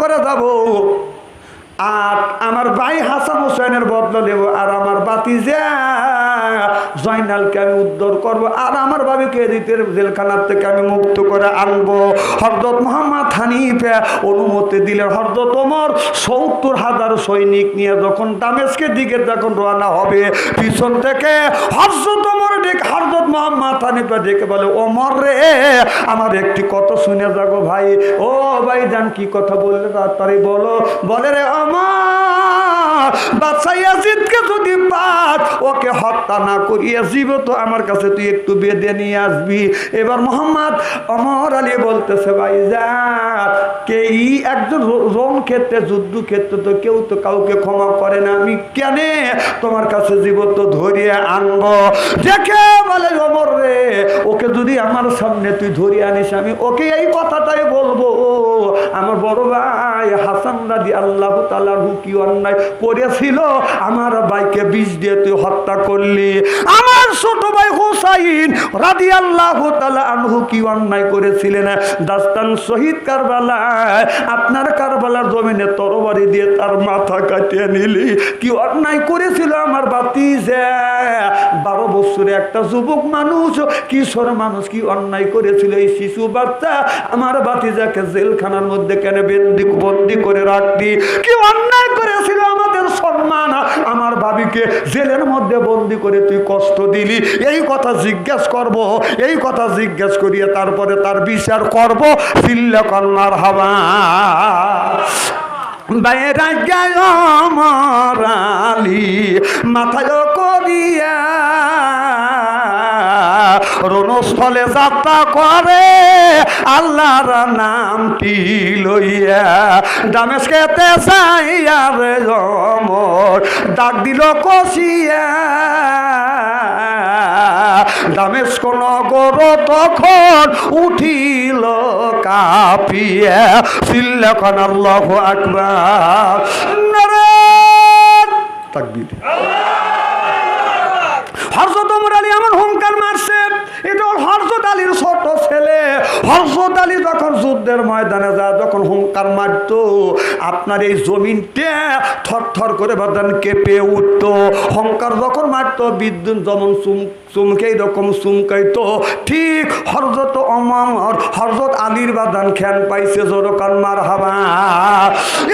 করে যাব। আর আমার ভাই হাসান হোসেনের বদলা নেব আর আমার বাতি জয়নালকে আমি উদ্ধার করব। আর আমার বাবিকে এদিতের জেলখানার থেকে আমি মুক্ত করে আনব। হরদত মোহাম্মদ হানিফে অনুমতি দিলেন হরদত ওমর, সত্তর হাজার সৈনিক নিয়ে যখন দামেস্কের দিকে যখন রওনা হবে, পিছন থেকে হরজত ওমর ডেকে হরদত মোহাম্মদ হানিফে ডেকে বলে, ওমর রে, আমার একটি কথা শুনে যাগো ভাই। ও ভাই যান কি কথা বললে তাড়াতাড়ি বলো? বলে রে আমার ওকে হত্যা না করিয়ে জীবত আমার কাছে তুই একটু বেঁধে নিয়ে আসবি। এবার মোহাম্মদ অমর আলী বলতেছে, ভাই যা কে একজন রোম ক্ষেত্রে, যুদ্ধ ক্ষেত্রে তো কেউ তো কাউকে ক্ষমা করে না। আমি কেন তোমার কাছে জীবত ধরিয়ে আনব? দেখে বলে অমর রে? ওকে যদি আমার সামনে তুই ধরিয়ে আনিস, আমি ওকে এই কথাটাই বলব। আমার বড় ভাই হাসান রাজি আল্লাহ তালার কি অন্যায় করেছিল? আমার ভাইকে বিষ দিয়ে তুই হত্যা করলি। আমার ছোট ভাই হুসাইন রাজি আল্লাহ তালা আনহু কি অন্যায় করেছিলেন? দাস্তান শহীদ কারবালায় আপনার কারবালার জমিনে তরবারি দিয়ে তার মাথা কাটিয়ে নিলি। কি অন্যায় করেছিল আমার বাতি যে বছরে একটা যুবক মানুষ, কিশোর মানুষ কি অন্যায় করেছিল এই শিশু বাচ্চা? আমার বাতিজাকে জেলখানার মধ্যে কেন বন্দি বন্দি করে রাখতি কি অন্যায় করেছিল আমাদের সম্মান? আমার ভাবিকে জেলের মধ্যে বন্দি করে তুই কষ্ট দিলি। এই কথা জিজ্ঞেস করব, এই কথা জিজ্ঞেস করিয়ে তারপরে তার বিচার করব। সিল্লে কন্যার হাওয়া বাইরা গেল মরালি, মাথায় করিয়া রণস্থলে যাত্রা করে আল্লাহর নামটি লইয়া? দামেশকেতে চাইয়া রে জমর ডাক দিল কষিয়া। দামেস্ক নগর তখন উঠিল কাপিয়া। সিল্লাখন আল্লাহ আকবার। তাকবীর। হরজত ওমর আলী আমার হুঙ্কার মারছে এটা হল হরজত আলীর ছোট হরজত আলী যখন যুদ্ধের ময়দানে যায়, যখন হুঙ্কার মারতো, আপনার এই জমিনটা থর করে বাদান কেঁপে উঠতো। হংকার যখন মারত, বিদ্যুৎ যেমন চুম, চুমকে রকম চুমকাইতো। ঠিক হরজত অমর হরজত আলীর বাদান খ্যান পাইছে, জোরকান মার হাবা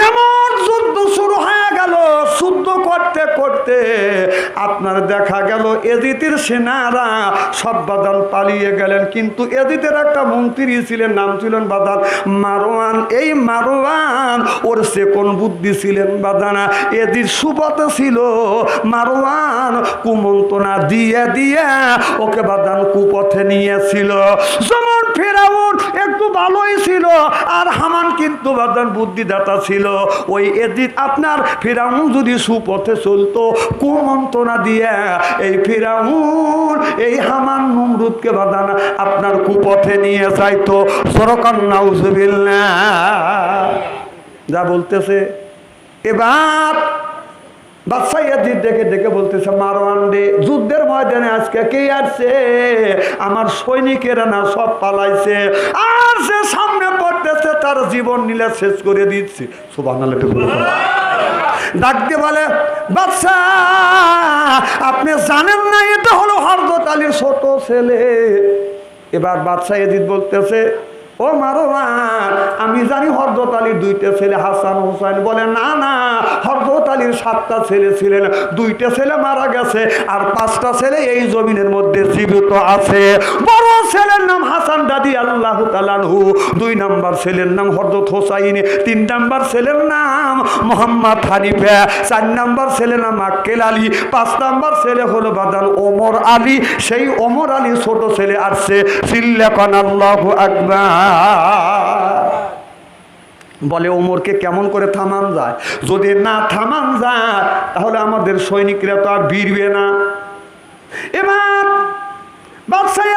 এমন যুদ্ধ শুরু হয়ে গেল। যুদ্ধ করতে করতে আপনার দেখা গেল এদিতের সেনারা সব বাদাল পালিয়ে গেলেন। কিন্তু এদিতের একটা মন্ত্রী ছিলেন, নাম ছিলেন বাদাল মারোয়ান এই মারোয়ান ওর সে কোন বুদ্ধি ছিলেন বাদানা? এদির সুপথে ছিল মারোয়ান কুমন্ত্রণা দিয়ে দিয়ে ওকে বাদান কুপথে নিয়েছিল। যেমন ফেরাউন একটু ভালোই ছিল, আর হামান কিন্তু বাদান বুদ্ধিদাতা ছিল। ওই এদিক আপনার ফেরাউন যদি সুপথে চলতো কুমন্ত্রণা দিয়ে এই ফেরাউন, এই হামান নমরুদকে বাদান আপনার কুপথে নিয়ে চাইতো সরকার নাউজবিল্লা যা বলতেছে এবার দেখে দেখে বলতেছে মারওয়ান রে যুদ্ধের ময়দানে আজকে কে আসছে? আমার সৈনিকেরা না সব পালাইছে। আর সে সামনে পড়তেছে, তার জীবন নিলে শেষ করে দিচ্ছে। সুবাহ ডাকতে বলে বাচ্চা আপনি জানেন না, এটা হলো হরদত আলীর ছোট ছেলে। এবার বাদশাহ এদিত বলতেছে ও মারোয়ান, আমি জানি হরদত আলীর দুইটা ছেলে হাসান হোসেন বলে, না না, হরদত আলীর সাতটা ছেলে ছিলেন, দুইটা ছেলে মারা গেছে, আর পাঁচটা ছেলে এই জমিনের মধ্যে জীবিত আছে। বড় ছেলের নাম হাসান দাদি আল্লাহ তালানহু দুই নাম্বার ছেলের নাম হরদত হোসাইন, তিন নাম্বার ছেলের নাম মোহাম্মদ হানিফা, চার নাম্বার ছেলের নাম আক্কেল আলী, পাঁচ নাম্বার ছেলে হলো বাদান ওমর আলী, সেই ওমর আলী ছোট ছেলে আসছে, সিল্লাকান আল্লাহ আকবার। বলে, ওমরকে কেমন করে থামান যায়? যদি না থামান যায়, তাহলে আমাদের সৈনিকরা তো আর ভিড়বে না। এবার বাদশাহ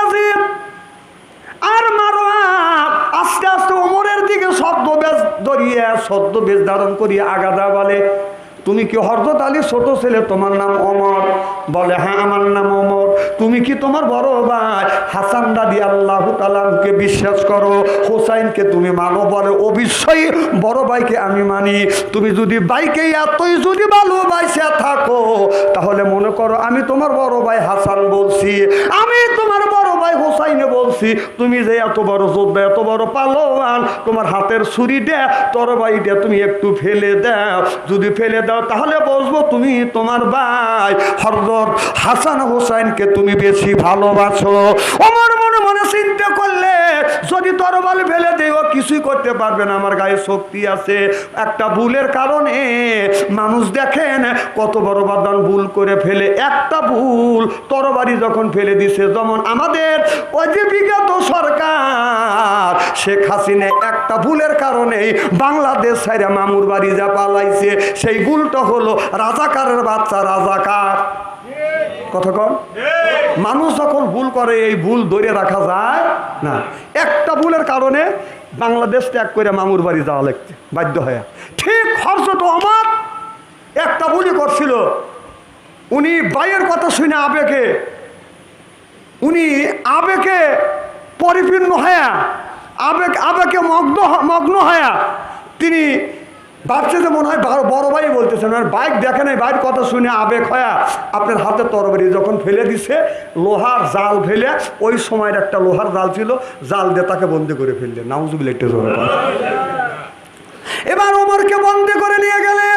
আর মারোয়ান আস্তে আস্তে ওমরের দিকে শব্দ বেশ ধরিয়ে শব্দ বেশ ধারণ করিয়ে আগাদা বলে তুমি কি হরদত আলী ছোট ছেলে? তোমার নাম অমর বলে হ্যাঁ আমার নাম অমর তুমি কি তোমার বড় ভাই? হাসান দাদি আল্লাহ তালামকে বিশ্বাস করো। হোসাইনকে তুমি মানো বলে, অবশ্যই বড় ভাইকে আমি মানি। তুমি যদি বাইকে এতই যদি ভালোবাসা থাকো, তাহলে মনে করো আমি তোমার বড় ভাই হাসান বলছি আমি তোমার বড় ভাই বলছি তুমি যে এত বড় যোদ্ধা এত বড় পালোয়ান, তোমার হাতের ছুরি দে তরবারিটা তুমি একটু ফেলে দাও। যদি ফেলে দাও, তাহলে বসবো তুমি তোমার ভাই। হরদর হাসান হোসাইনকে তুমি বেশি ভালোবাসো। আমার মনে মনে চিন্তা করলে যদি তরবাল ফেলে দেও, কিছুই করতে পারবে না। আমার গায়ে শক্তি আছে। একটা ভুলের কারণে মানুষ দেখেন কত বড় বাদান ভুল করে ফেলে। একটা ভুল তরবারি যখন ফেলে দিছে, যেমন আমাদের ওই যে বিগত সরকার, শেখ হাসিনা একটা ভুলের কারণে বাংলাদেশ সাইরা মামুর বাড়ি যা পালাইছে, সেই ভুলটা হলো রাজাকারের বাচ্চা রাজাকার। কথা কন? মানুষ যখন ভুল করে, এই ভুল ধরে রাখা যায় না। একটা ভুলের কারণে বাংলাদেশ ত্যাগ করে মামুর বাড়ি যাওয়া লাগছে, বাধ্য হয়ে। ঠিক হর্ষত আমার একটা ভুলই করছিল। উনি বাইয়ের কথা শুনে আবেগে, উনি আবেগে পরিপূর্ণ হয়ে, আবেগ, আবেগে মগ্ন মগ্ন হয়ে তিনি ভাবছে যে মনে হয় বড়- ভাই বলতেছেন বাইক দেখে নাই, বাইক কথা শুনে আবেগ হয়া আপনার হাতে তরবারি যখন ফেলে দিছে, লোহার জাল ফেলে, ওই সময়ের একটা লোহার জাল ছিল, জাল দিয়ে তাকে বন্দি করে ফেললেন। নাউজুবিল এবার ওমরকে বন্দি করে নিয়ে গেলেন।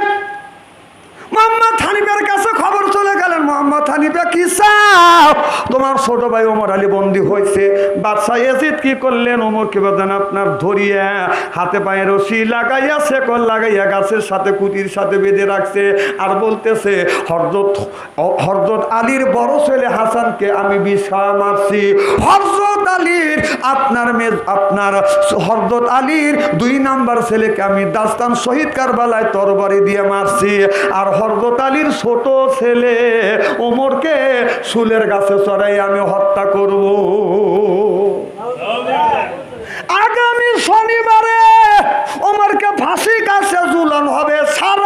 মোহাম্মদ হানিফের কাছে খবর চলে গেলেন, মোহাম্মদ হানিফে কি চাও? তোমার ছোট ভাই ওমর আলী বন্দি হয়েছে। বাদশাহ এজিদ কি করলেন? ওমরকে বাদান আপনার ধরিয়ে হাতে পায়ে রশি লাগাইয়া শেকল লাগাইয়া গাছের সাথে কুটির সাথে বেঁধে রাখছে আর বলতেছে, হরজত হরজত আলীর বড় ছেলে হাসানকে আমি বিষ মারছি। হরজত আলীর আপনার মেজ, আপনার হরজত আলীর দুই নাম্বার ছেলেকে আমি দাস্তান শহীদ কারবালায় তরবারি দিয়ে মারছি। আর হরজত ছোট ছেলে ওমরকে সুলের গাছে চড়াই আমি হত্যা করব। আগামী শনিবারে ওমরকে ফাঁসি কাছে জুলন হবে। সারা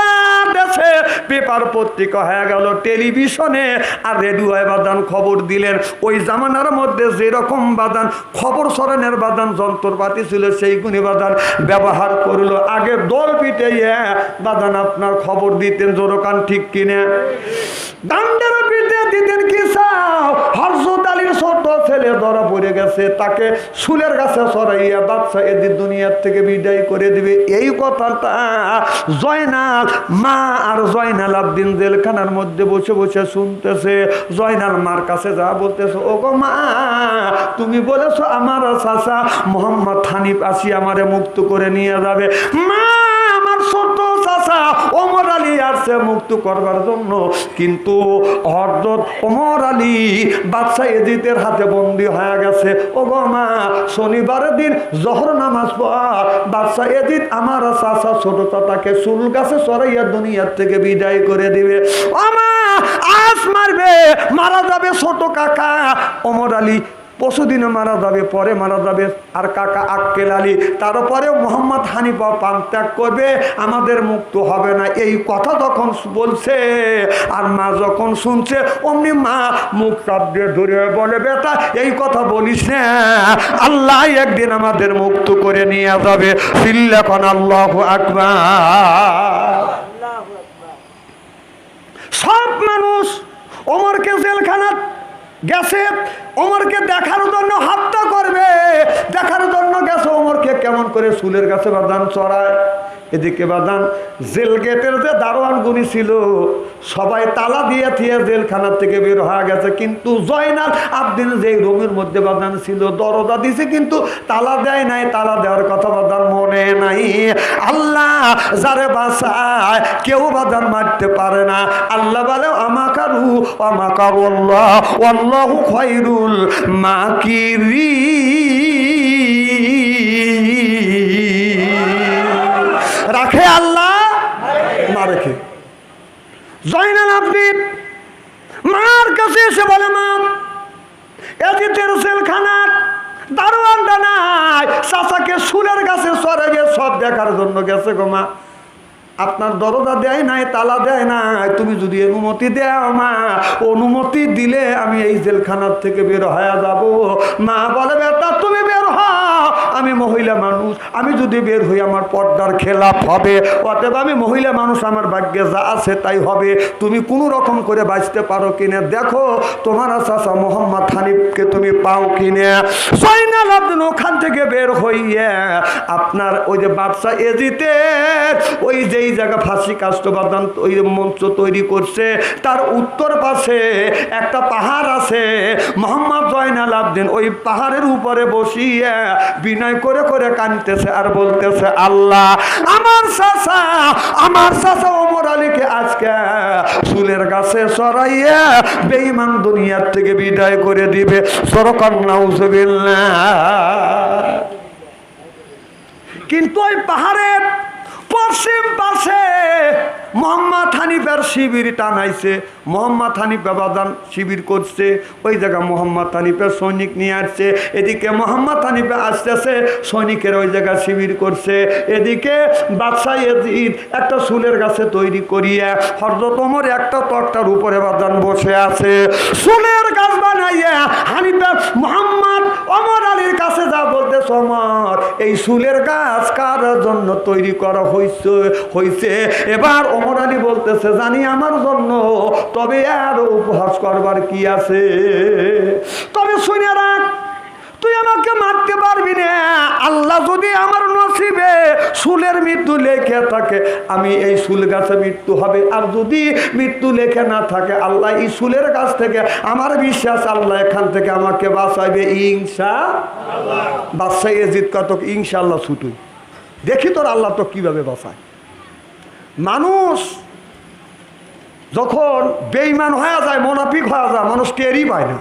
পেপার পত্রিকা হয়ে গেল টেলিভিশনে। আর রেডিওয় বাদান খবর দিলেন, ওই জামানার মধ্যে যেরকম বাদান, খবর সরণের বাদান, যন্ত্রপাতি ছিল সেই সেইগুলি বাদান ব্যবহার করল। আগে দল পিঠে বাদান আপনার খবর দিতেন জোরকান ঠিক কিনে? দিতেন কি চাও? আলীর ছোট ছেলে ধরা পড়ে গেছে, তাকে শুলের গাছে সরাইয়া বাচ্চা এদের দুনিয়ার থেকে বিদায় করে দিবে। এই কথাটা জয়নাল মা আর জয়নাল আবদিন জেলখানার মধ্যে বসে বসে শুনতেছে। জয়নাল মার কাছে যা বলতেছে ও গো মা, তুমি বলেছ আমার চাচা মোহাম্মদ হানিফ আসি আমারে মুক্ত করে নিয়ে যাবে। মা আলী আসছে মুক্ত করবার জন্য। কিন্তু হরদত ওমর আলী বাদশাহ এজিতের হাতে বন্দি হয়ে গেছে। ও গো মা শনিবারের দিন জহর নামাজ পর বাদশাহ এজিত আমার চাচা ছোট চাচাকে চুল গাছে সরাইয়া দুনিয়ার থেকে বিদায় করে দিবে। ও আজ মারবে, মারা যাবে ছোট কাকা। ওমর আলী পশুদিনে মারা যাবে পরে মারা যাবে। আর কাকা আক্কেল আলী তারপরে মোহাম্মদ হানিফা পান ত্যাগ করবে আমাদের মুক্ত হবে না। এই কথা যখন বলছে আর মা যখন শুনছে অমনি মা মুখ দিয়ে ধরে বলে বেটা এই কথা বলিস না। আল্লাহ একদিন আমাদের মুক্ত করে নিয়ে যাবে। সিল্লাখন আল্লাহ আকবার। সব মানুষ ওমরকে জেলখানা গেছে। ওমরকে দেখার জন্য হত্যা করবে। দেখার জন্য গেছে। কেমন করে চুলের গাছে বাদান চড়ায়? এদিকে বাদান জেল গেটের যে দারোয়ান গুনি ছিল, সবাই তালা দিয়ে থিয়ে জেলখানার থেকে বের হয়ে গেছে। কিন্তু জয়নাল আবদিন যে রুমের মধ্যে বাদান ছিল, দরজা দিছে, কিন্তু তালা দেয় নাই। তালা দেওয়ার কথা বাদান মনে নাই। আল্লাহ যারে বাসায় কেউ বাদান মারতে পারে না। আল্লাহ বলে, আমাকারু আমাকারু আল্লাহ, আল্লাহু খৈরুল মাকিরি জয়নাল আপনি মার কাছে এসে বলে, মা এদিতের জেলখানার দারোয়ানটা নাই চাচাকে সুলের গাছে সরাবে সব দেখার জন্য গেছে গো মা। আপনার দরজা দেয় নাই, তালা দেয় নাই, তুমি যদি অনুমতি দেও মা, অনুমতি দিলে আমি এই জেলখানার থেকে বের হয়ে যাব। মা বলে, বেটা, তুমি আমি মহিলা মানুষ, আমি যদি বের হই আমার পর্দার খেলাপ হবে। অতএব আমি মহিলা মানুষ, আমার ভাগ্যে যা আছে তাই হবে। তুমি কোনো রকম করে বাঁচতে পারো কিনা? দেখো, তোমার চাষা মোহাম্মদ হানিফকে তুমি পাও কিনে? আব্দিন ওখান থেকে বের হইয়া আপনার ওই যে বাদশা এজিতে, ওই যেই জায়গা ফাঁসি কাষ্টবাদান ওই মঞ্চ তৈরি করছে, তার উত্তর পাশে একটা পাহাড় আছে। মোহাম্মদ জয়নাল আবদিন ওই পাহাড়ের উপরে বসিয়ে বিনয় করে করে কানতেছে আর বলতেছে, আল্লাহ, আমার চাষা আমার চাষা ওমর আলীকে আজকে চুলের গাছে সরাইয়া বেইমান দুনিয়ার থেকে বিদায় করে দিবে। সরকার না কিন্তু ওই পাহাড়ের পশ্চিম পাশে মোহাম্মদ হানিফার শিবির টানাইছে। মোহাম্মদ হানিফা বাদান শিবির করছে। ওই জায়গা মোহাম্মদ হানিফার সৈনিক নিয়ে আসছে। এদিকে মোহাম্মদ হানিফা আসতেছে সৈনিকের ওই জায়গা শিবির করছে। এদিকে বাদশাহ এজিদ একটা চুলের গাছে তৈরি করিয়া হরদত ওমর একটা তক্তার উপরে বাদান বসে আছে। চুলের গাছ বানাইয়া হানিফা মোহাম্মদ অমর আলীর কাছে যা বলতে সমর এই চুলের গাছ কার জন্য তৈরি করা হয়েছে হয়েছে এবার অমর আলী বলতেছে, জানি আমার জন্য, তবে আর উপহাস করবার কি আছে? তবে শুনে রাখ আমাকে মারতে পারবি না। আল্লাহ যদি আমার নসিবে সুলের মৃত্যু লেখে থাকে, আমি এই সুল গাছে মৃত্যু হবে। আর যদি মৃত্যু লেখে না থাকে, আল্লাহ এই সুলের গাছ থেকে আমার বিশ্বাস আল্লাহ এখান থেকে আমাকে বাঁচাইবে ইংসা বাদশাহ এজিদ কত ইনশাল্লাহ ছুটুই দেখি তোর আল্লাহ তো কীভাবে বাঁচায়। মানুষ যখন বেইমান হয়ে যায়, মোনাফিক হয়ে যায়, মানুষ টেরই পায় না।